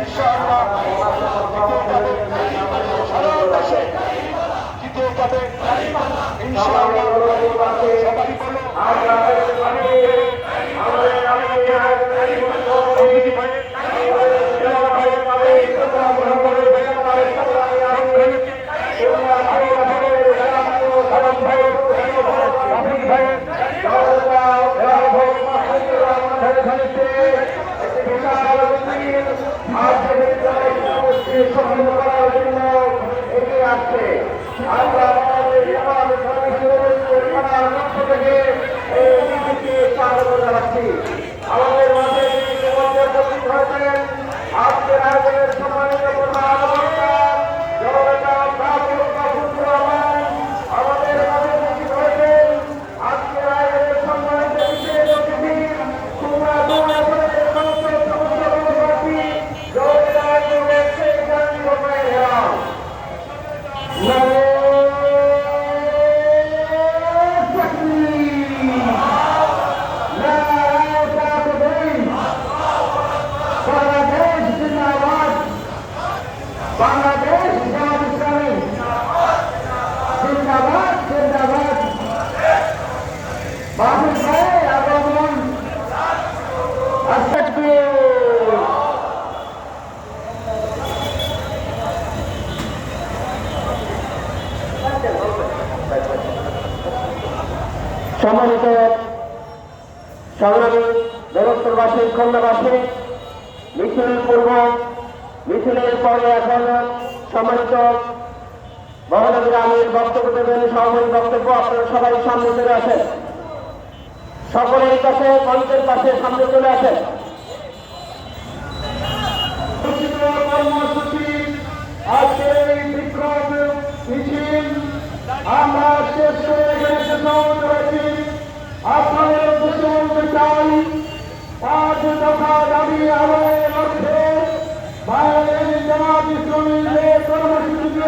Inshallah. আজকে আমরা বাংলাদেশ জামাত ইসলামী। জিন্দাবাদ জিন্দাবাদ। বাবুল ভাই আগমন সম্মানিত সংগ্রামী দেবস্তরবাসী খন্ডবাসী মিছিলের পূর্ব মিছিলের পরে এখন সম্মানিত মহানগর আমির বক্তব্য দেবেন সহমানি বক্তব্য আপনারা সবাই সামনে চলে আসেন। সকলের কাছে মঞ্চের কাছে সামনে চলে আসেন। আজকে